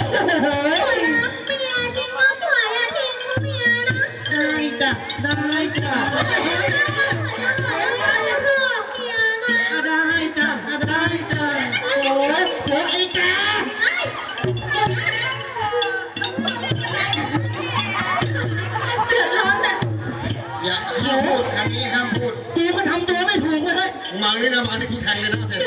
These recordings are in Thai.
รักเมียจริงว่าปล่อย่าทิ้งเมียนะ ได้จ้ะได้จ้ะบอกเมียนะได้จ้ะได้จ้ะโอ้โหหัวไอ้กาเดือดร้อนแบบอย่าห้ามพูดคำนี้ห้ามพูดกูก็ทำตัวไม่ถูกเลยมึงมานี่นะมานี่กูแทงเลยนะเสร็จ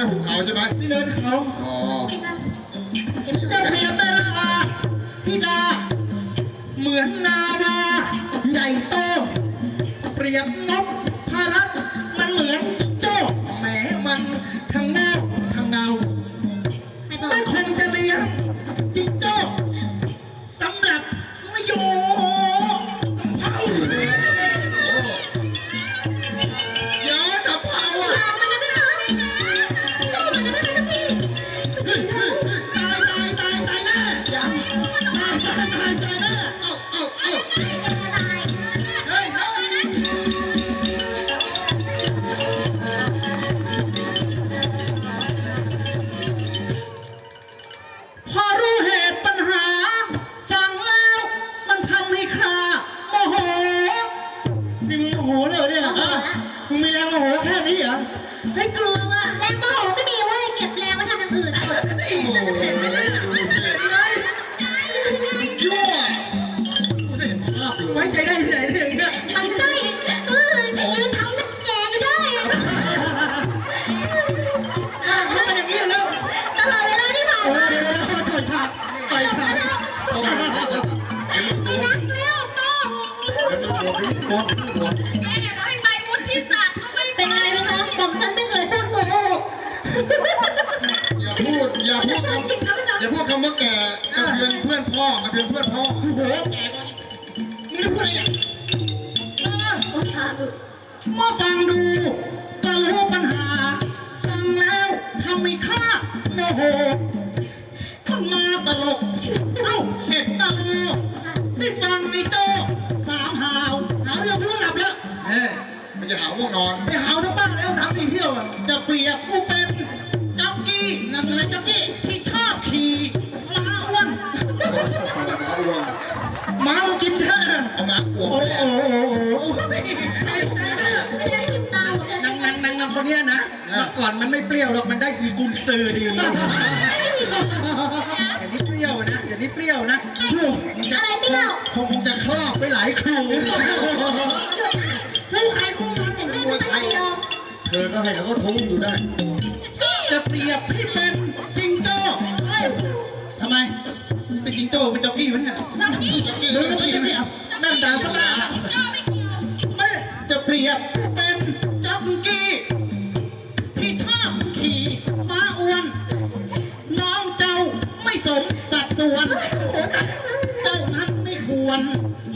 อ๋อมันนั่นหุบเขาใช่ไหมนี่เนินเขาอ๋อพี่ก็จะเปรียบแม่ล่าพี่ดา เหมือนนาวาใหญ่โต เปรียบนก ยัง ถอยฉากไม่รักแล้วต้องเดี๋ยวมันบวกเดี๋ยวมันบวกเดี๋ยวมันบวกแม่ให้ไปมุดที่สัตว์ไม่เป็นไรไหมคะผมฉันไม่เคยพูดโกหกอย่าพูดอย่าพูดคำอย่าพูดคำว่าแก่กระเทือนเพื่อนพ่อกระเทือนเพื่อนพ่อโอ้โหแกก็มึงจะพูดอะไรเนี่ยเออโอ้ค่ะมาฟังดูก็รู้ปัญหา ฟังแล้วทำให้ข้าโมโห มาตลก เอ้าเห็ดตาลือได้ฟังไอ้โจ้สามหาว หาวเดียวพี่ว่าหลับแล้วเฮ้ยมันจะหาง่วงนอนไปหาวทั้งบ้านแล้วสามสี่เที่ยวอะจะเปรียบกูเป็นจ็อกกี้นั่นเลยจ็อกกี้ที่ชอบขี่ม้าอ้วนเอาอ้วงม้ามากินเถอะนะเอามาอ้วโอ้งโหโอ้โหโอ้โหไอ้ใจเนี่ยไม่ได้กินตามเลยนางนางนางนางคนเนี้ยนะเมื่อก่อนมันไม่เปรี้ยวหรอกมันได้อีกุนซือดี เดี๋ยวนี้เปรี้ยวนะเดี๋ยวนี้เปรี้ยวนะอะไรเปรี้ยวคงคงจะครอบไปหลายครูผู้ใครผู้มันเห็นไหมไม่ต้องยอมเธอก็ให้เขาก็ทุ้งอยู่ได้ จะเปรียบพี่เป็นจิงโจ้เอ้ยทำไม เป็นจิงโจ้เป็นจ็อกกี้มั้ยเนี่ยหรือเป็นจ็อกกี้เอาแม่มดาสมาไม่จะเปรียบเป็นจ็อกกี้ สมสัดส่วนเจ้านั้นไม่ควร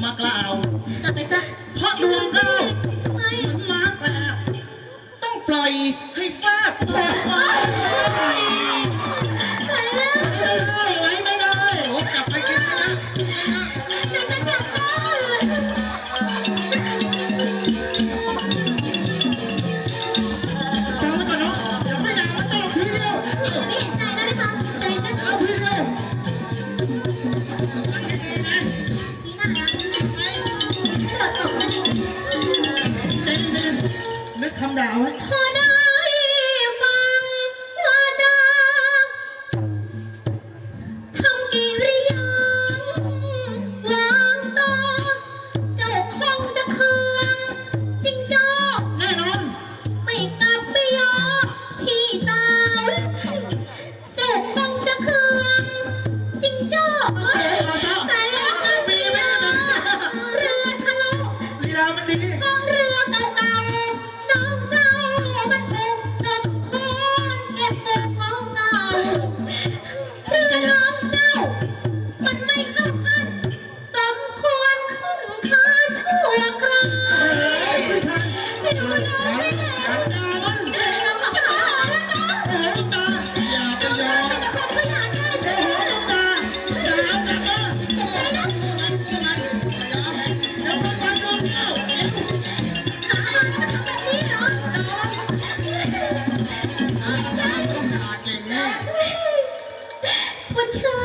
มากล่าว ผู้ชา